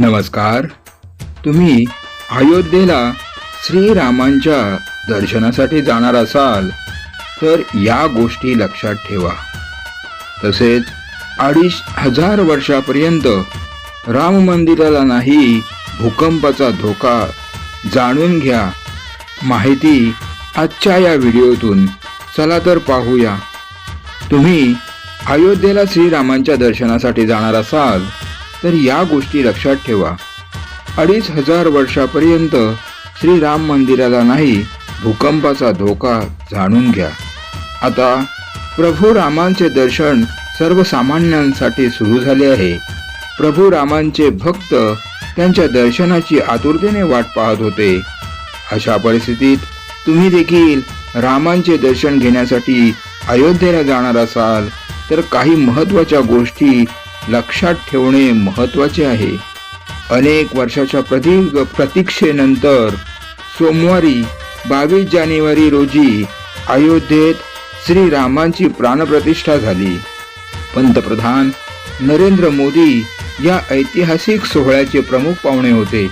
नमस्कार. तुम्ही अयोध्येला श्रीरामांच्या दर्शनासाठी जाणार असाल तर या गोष्टी लक्षात ठेवा. तसेच अडीच हजार वर्षापर्यंत राम मंदिराला नाही भूकंपाचा धोका जाणून घ्या. माहिती आजच्या या व्हिडिओतून चला तर पाहूया. तुम्ही अयोध्येला श्रीरामांच्या दर्शनासाठी जाणार असाल तर या गोष्टी लक्षात ठेवा. अडीच हजार वर्षापर्यंत श्रीराम मंदिराला नाही भूकंपाचा धोका जाणून घ्या. आता प्रभू रामांचे दर्शन सर्वसामान्यांसाठी सुरू झाले आहे. प्रभू रामांचे भक्त त्यांच्या दर्शनाची आतुरतेने वाट पाहत होते. अशा परिस्थितीत तुम्ही देखील रामांचे दर्शन घेण्यासाठी अयोध्येला जाणार असाल तर काही महत्त्वाच्या गोष्टी लक्षात ठेवणे महत्त्वाचे आहे. अनेक वर्षाच्या प्रदीर्घ प्रतीक्षेनंतर सोमवारी बावीस जानेवारी रोजी अयोध्येत श्रीरामांची प्राणप्रतिष्ठा झाली. पंतप्रधान नरेंद्र मोदी या ऐतिहासिक सोहळ्याचे प्रमुख पाहुणे होते.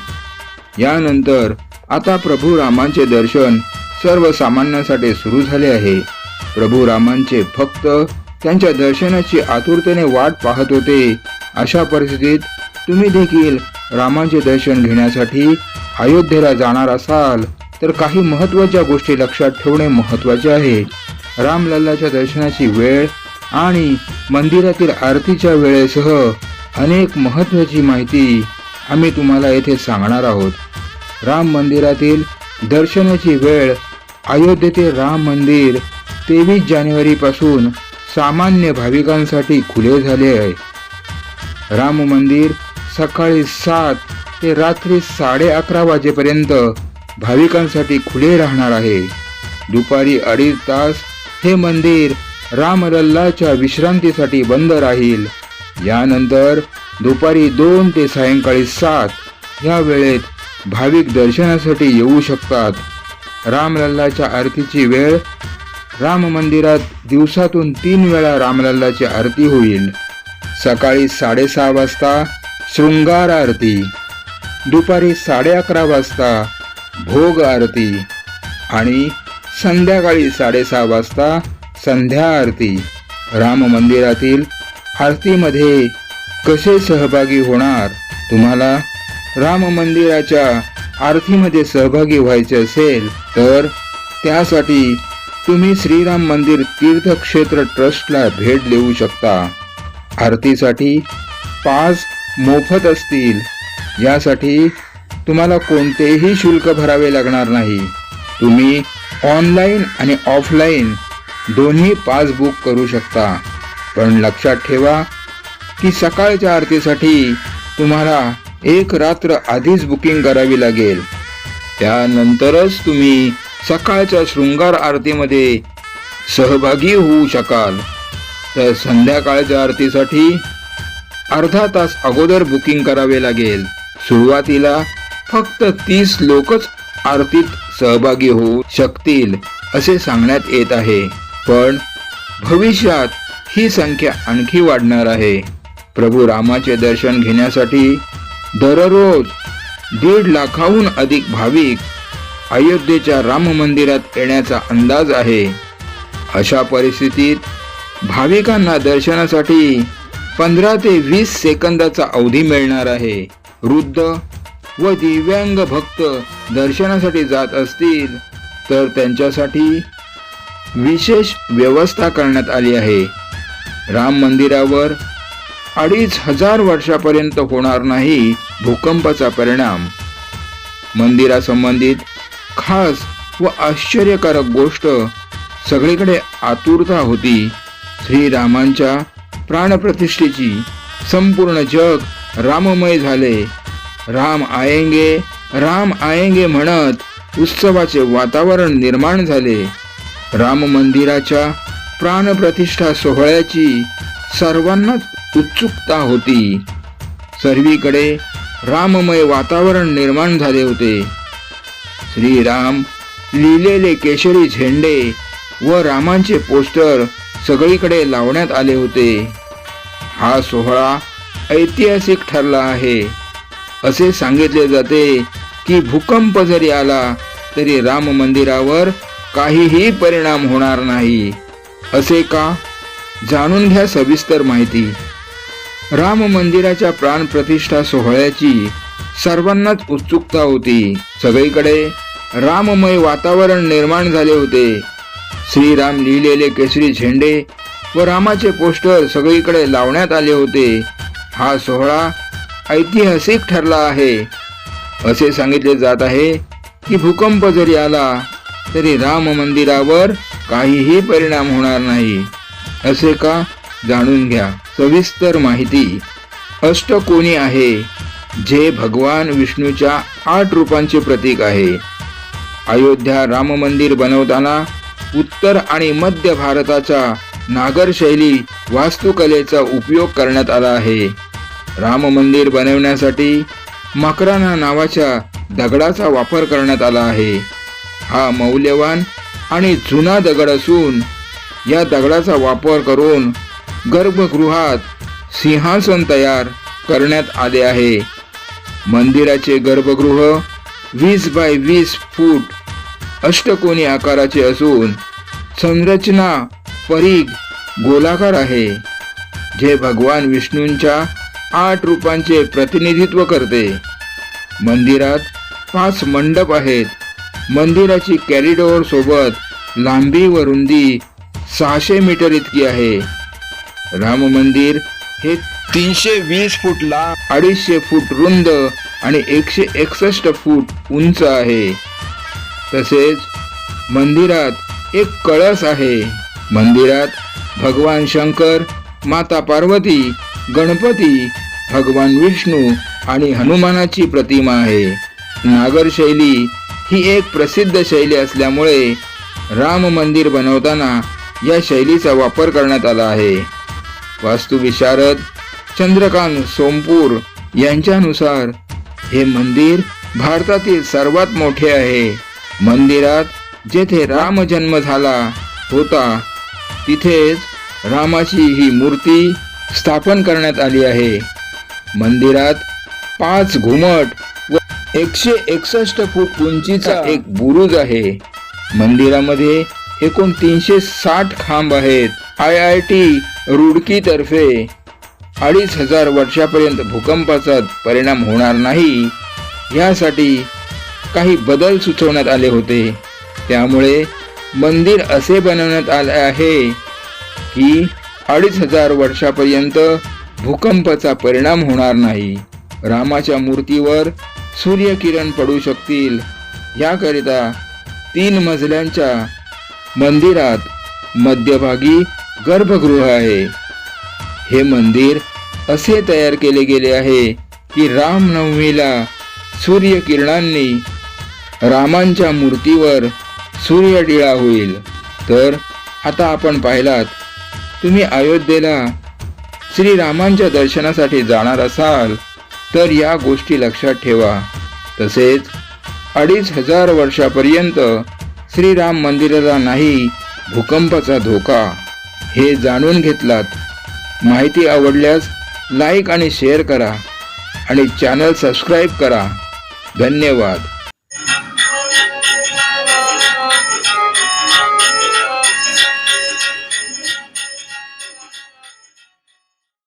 यानंतर आता प्रभू रामांचे दर्शन सर्वसामान्यांसाठी सुरू झाले आहे. प्रभू रामांचे भक्त त्यांच्या दर्शनाची आतुरतेने वाट पाहत होते. अशा परिस्थितीत तुम्ही देखील रामांचे दर्शन घेण्यासाठी अयोध्येला जाणार असाल तर काही महत्त्वाच्या गोष्टी लक्षात ठेवणे महत्त्वाचे आहे. रामलल्लाच्या दर्शनाची वेळ आणि मंदिरातील आरतीच्या वेळेसह अनेक महत्त्वाची माहिती आम्ही तुम्हाला येथे सांगणार आहोत. राम मंदिरातील दर्शनाची वेळ अयोध्येतील राम मंदिर तेवीस जानेवारीपासून सामान्य भाविकांसाठी खुले झाले आहे. राम मंदिर सकाळी सात ते रात्री साडे अकरा वाजेपर्यंत भाविकांसाठी खुले राहणार आहे. दुपारी अडीच तास हे मंदिर रामलल्लाच्या विश्रांतीसाठी बंद राहील. यानंतर दुपारी दोन ते सायंकाळी सात ह्या वेळेत भाविक दर्शनासाठी येऊ शकतात. रामलल्लाच्या आरतीची वेळ राम मंदिरात दिवसातून तीन वेळा रामलल्लाची आरती होईल. सकाळी साडेसहा वाजता शृंगार आरती. दुपारी साडे अकरा वाजता भोग आरती. आणि संध्याकाळी साडेसहा वाजता संध्या आरती. राम मंदिरातील आरतीमध्ये कसे सहभागी होणार? तुम्हाला राम मंदिराच्या आरतीमध्ये सहभागी व्हायचे असेल तर त्यासाठी तुम्ही श्रीराम मंदिर तीर्थक्षेत्र ट्रस्टला भेट देऊ शकता. आरतीसाठी पास मोफत असतील. यासाठी तुम्हाला कोणतेही शुल्क भरावे लागणार नाही. तुम्ही ऑनलाईन आणि ऑफलाईन दोन्ही पास बुक करू शकता. पण लक्षात ठेवा की सकाळच्या आरतीसाठी तुम्हाला एक रात्र आधीच बुकिंग करावी लागेल. त्यानंतरच तुम्ही सकाळच्या शृंगार आरतीमध्ये सहभागी होऊ शकाल. तर संध्याकाळच्या आरतीसाठी अर्धा तास अगोदर बुकिंग करावे लागेल. सुरुवातीला फक्त तीस लोकच आरतीत सहभागी होऊ शकतील असे सांगण्यात येत आहे. पण भविष्यात ही संख्या आणखी वाढणार आहे. प्रभू रामाचे दर्शन घेण्यासाठी दररोज दीड लाखाहून अधिक भाविक अयोध्येच्या राम मंदिरात येण्याचा अंदाज आहे. अशा परिस्थितीत भाविकांना दर्शनासाठी पंधरा ते वीस सेकंदाचा अवधी मिळणार आहे. वृद्ध व दिव्यांग भक्त दर्शनासाठी जात असतील तर त्यांच्यासाठी विशेष व्यवस्था करण्यात आली आहे. राम मंदिरावर अडीच हजार वर्षापर्यंत होणार नाही भूकंपाचा परिणाम. मंदिरासंबंधित खास व आश्चर्यकारक गोष्ट सगळीकडे आतुरता होती. श्रीरामांच्या प्राणप्रतिष्ठेची संपूर्ण जग राममय झाले. राम आयेंगे राम आयेंगे म्हणत उत्सवाचे वातावरण निर्माण झाले. राम मंदिराच्या प्राणप्रतिष्ठा सोहळ्याची सर्वांनाच उत्सुकता होती. सर्वीकडे राममय वातावरण निर्माण झाले होते. श्रीराम लिहिलेले केशरी झेंडे व रामांचे पोस्टर सगळीकडे लावण्यात आले होते. हा सोहळा ऐतिहासिक ठरला आहे. असे सांगितले जाते की भूकंप जरी आला तरी राम मंदिरावर काहीही परिणाम होणार नाही. असे का? जाणून घ्या सविस्तर माहिती. राम मंदिराच्या प्राणप्रतिष्ठा सोहळ्याची सर्वांनाच उत्सुकता होती. सगळीकडे राममय वातावरण निर्माण झाले होते. श्रीराम लिहिलेले केसरी झेंडे व रामाचे पोस्टर सगळीकडे लावण्यात आले होते. हा सोहळा ऐतिहासिक ठरला आहे. असे सांगितले जात आहे की भूकंप जरी आला तरी राम मंदिरावर काहीही परिणाम होणार नाही. असे का? जाणून घ्या. सविस्तर माहिती. अष्टकोणी आहे? जे भगवान विष्णूच्या आठ रूपांचे प्रतीक आहे. अयोध्या राम मंदिर बनवताना उत्तर आणि मध्य भारताच्या नागर शैली वास्तुकलेचा उपयोग करण्यात आला आहे. राम मंदिर बनवण्यासाठी मकराना नावाच्या दगडाचा वापर करण्यात आला आहे. हा मौल्यवान आणि जुना दगड असून या दगडाचा वापर करून गर्भगृहात सिंहासन तयार करण्यात आले आहे. मंदिराचे गर्भगृह वीस बाय वीस फूट अष्टकोनी आकाराचे असून संरचना परीघ गोलाकार आहे. जे भगवान विष्णूंच्या आठ रूपांचे प्रतिनिधित्व करते. मंदिरात पाच मंडप आहेत. मंदिराची कॅरिडोर सोबत लांबी व रुंदी सहाशे मीटर इतकी आहे. राम मंदिर हे तीनशे वीस फूट लांब अडीचशे फूट रुंद आणि एकशे एकसष्ट फूट उंच आहे. तसेच मंदिरात एक कळस आहे. मंदिरात भगवान शंकर माता पार्वती गणपती भगवान विष्णू आणि हनुमानाची प्रतिमा आहे. नागर शैली ही एक प्रसिद्ध शैली असल्यामुळे राम मंदिर बनवताना या शैलीचा वापर करण्यात आला आहे. वास्तुविशारद चंद्रकांत सोमपूर यांच्यानुसार हे मंदिर भारतातील सर्वात मोठे आहे. मंदिरात जेथे राम जन्म झाला होता तिथेच रामाची ही मूर्ती स्थापन करण्यात आली आहे. मंदिरात पाच घुमट व एकशे एकसष्ट फूट उंचीचा एक बुरुज आहे. मंदिरामध्ये एकूण तीनशे साठ खांब आहेत. आय आय टी रुडकी तर्फे अडीच हजार वर्षापर्यंत भूकंपाचा परिणाम होणार नाही. यासाठी काही बदल सुचवण्यात आले होते. त्यामुळे मंदिर असे बनवण्यात आले आहे की अडीच हजार वर्षापर्यंत भूकंपाचा परिणाम होणार नाही. रामाच्या मूर्तीवर सूर्यकिरण पडू शकतील. याकरिता तीन मजल्यांच्या मंदिरात मध्यभागी गर्भगृह आहे. हे मंदिर असे तयार केले गेले आहे की रामनवमीला सूर्यकिरणांनी रामांच्या मूर्तीवर सूर्यडिळा होईल. तर आता आपण पाहिलात तुम्ही अयोध्येला श्रीरामांच्या दर्शनासाठी जाणार असाल तर या गोष्टी लक्षात ठेवा. तसेच अडीच हजार वर्षापर्यंत श्रीराम मंदिराला नाही भूकंपाचा धोका. हे जाणून घेतलात. माहिती आवडल्यास लाईक आणि शेअर करा आणि चॅनल सबस्क्राईब करा. धन्यवाद.